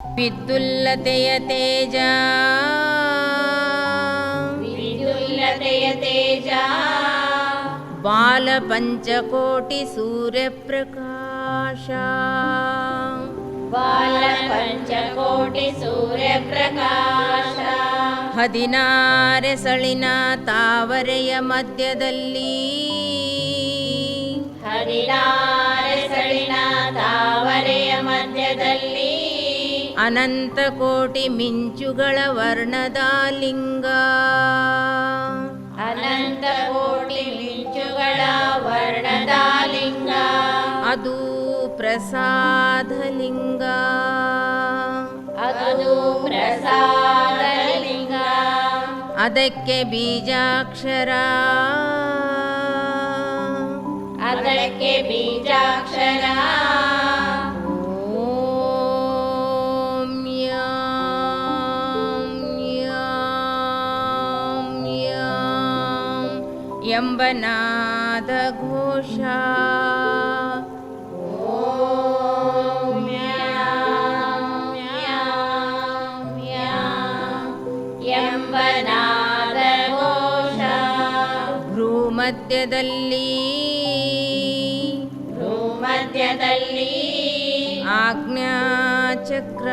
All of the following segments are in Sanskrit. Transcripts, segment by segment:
विद्युल्लतेय तेज विद्युल्लतय तेजा बालपञ्चकोटिसूर्यप्रकाश ಬಾಲಪಂಚಕೋಟಿಸೂರ್ಯಪ್ರಕಾಶ ಹದಿನಾರೆ ಸಳಿನ ತಾವರೆಯ ಮಧ್ಯದಲ್ಲಿ ಹದಿನಾರು ಸಳಿನ ತಾವರೆಯ ಮಧ್ಯದಲ್ಲಿ ಅನಂತಕೋಟಿ ಮಿಂಚುಗಳ ವರ್ಣದ ಲಿಂಗ ಅನಂತಕೋಟಿ ಮಿಂಚುಗಳ ವರ್ಣದ ಲಿಂಗ ಅದು ಪ್ರಸಾದಲಿಂಗ. ಅದು ಪ್ರಸಾದಲಿಂಗ. ಅದಕ್ಕೆ ಬೀಜಾಕ್ಷರ. ಅದಕ್ಕೆ ಬೀಜ ಯಾಂ ಎಂಬನಾದ ಘೋಷ ಓಂ ಯಾಂ ಯಾಂ ಯಾಂ ಎಂಬನಾದ ಘೋಷ ಭ್ರೂಮಧ್ಯದಲ್ಲಿ ಭೂಮಧ್ಯದಲ್ಲಿ ಆಜ್ಞಾಚಕ್ರ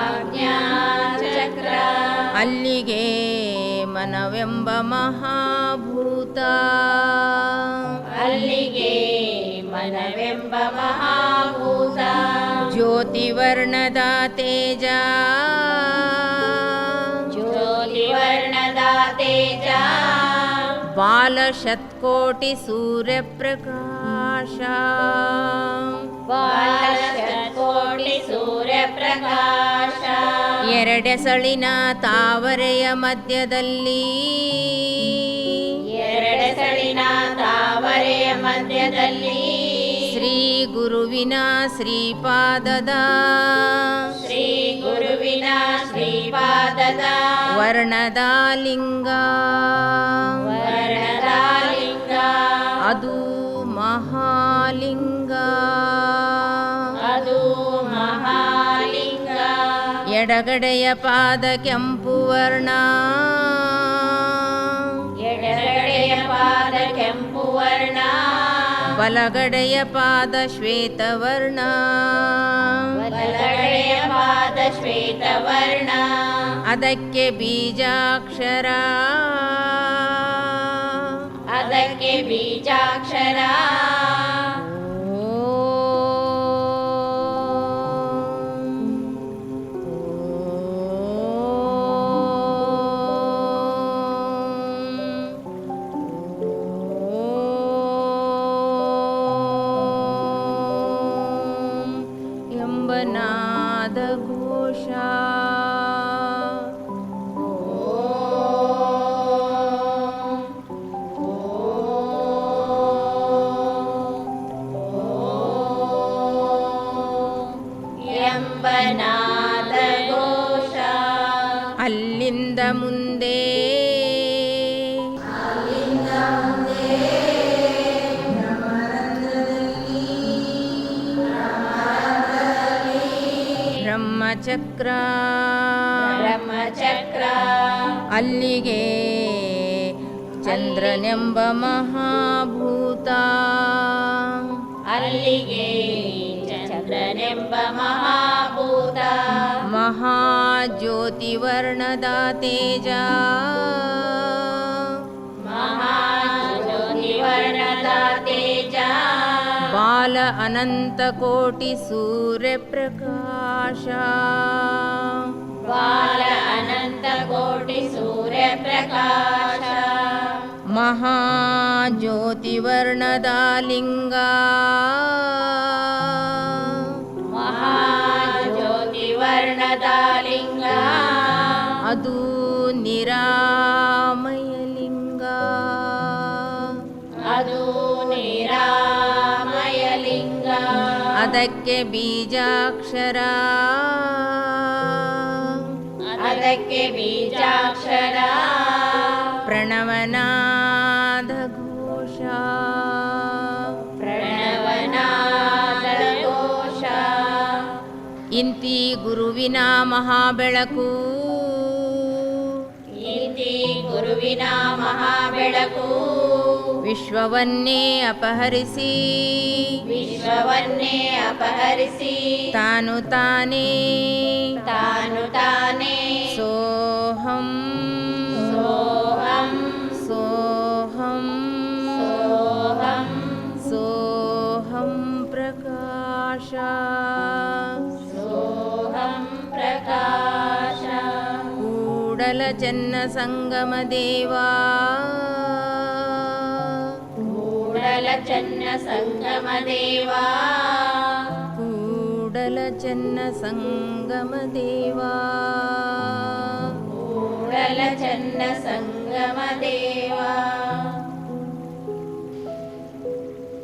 ಆಜ್ಞಾಚಕ್ರ ಅಲ್ಲಿಗೆ ಮನವೆಂಬ ಮಹಾಭೂತ ಅಲ್ಲಿಗೆ ಮನವೆಂಬ ಮಹಾಭೂತ ಜ್ಯೋತಿವರ್ಣದ ತೇಜ ಜ್ಯೋತಿವರ್ಣದ ತೇಜ ಬಾಲಶತ್ಕೋಟಿ ಸೂರ್ಯಪ್ರಕಾಶ ಎರಡೆಸಳಿನ ತಾವರೆಯ ಮಧ್ಯದಲ್ಲಿ. ಎರಡು ಸಳಿನ ತಾವರೆಯ ಮಧ್ಯದಲ್ಲಿ. ಶ್ರೀ ಗುರುವಿನ ಶ್ರೀಪಾದದ. ಶ್ರೀ ಗುರುವಿನ ಶ್ರೀಪಾದದ. ವರ್ಣದ ಲಿಂಗ. ವರ್ಣದ ಲಿಂಗ. ಅದು ಮಹಾಲಿಂಗ. ಅದು ಮಹಾಲಿಂಗ. ಎಡಗಡೆಯ ಪಾದ ಕೆಂಪು ವರ್ಣ. ಎಡಗಡೆಯ ಪಾದ ಕೆಂಪು ವರ್ಣ. ಬಲಗಡೆಯ ಪಾದ ಶ್ವೇತವರ್ಣ ಬಲಗಡೆಯ ಪಾದ ಶ್ವೇತವರ್ಣ ಅದಕ್ಕೆ ಬೀಜಾಕ್ಷರ. अगे वीचाक्षरा ಅಲ್ಲಿಂದ ಮುಂದೆ ಬ್ರಹ್ಮಚಕ್ರ ಬ್ರಹ್ಮಚಕ್ರ ಅಲ್ಲಿಗೆ ಚಂದ್ರನೆಂಬ ಮಹಾಭೂತ ಅಲ್ಲಿಗೆ नेम् महाज्योतिवर्णदा तेजा महाज्योतिवर्णदा तेजा बाल अनन्तकोटिसूर्यप्रकाशा। बाल अनन्तकोटिसूर्यप्रकाशा। महाज्योतिवर्णदा लिङ्गा ಅದು ನಿರಾಮಯ ಲಿಂಗ ಅದು ನಿರಾಮಯ ಲಿಂಗ ಅದಕ್ಕೆ ಬೀಜಾಕ್ಷರ ಅದಕ್ಕೆ ಬೀಜಾಕ್ಷರ ಪ್ರಣವನಾದ ಘೋಷ ಪ್ರಣವನಾದ ಘೋಷ ಇಂತಿ ಗುರುವಿನ ಮಹಾಬೆಳಕು ಇತಿ ಗುರುವಿನ ಮಹಾಬೆಳಕು. ವಿಶ್ವವನ್ನೇ ಅಪಹರಿಸಿ. ವಿಶ್ವವನ್ನೇ ಅಪಹರಿಸಿ. ತಾನು ತಾನೇ. ತಾನು ತಾನೇ. ऊडलजन्न सङ्गमदेवा ऊडलजन्न सङ्गमदेवा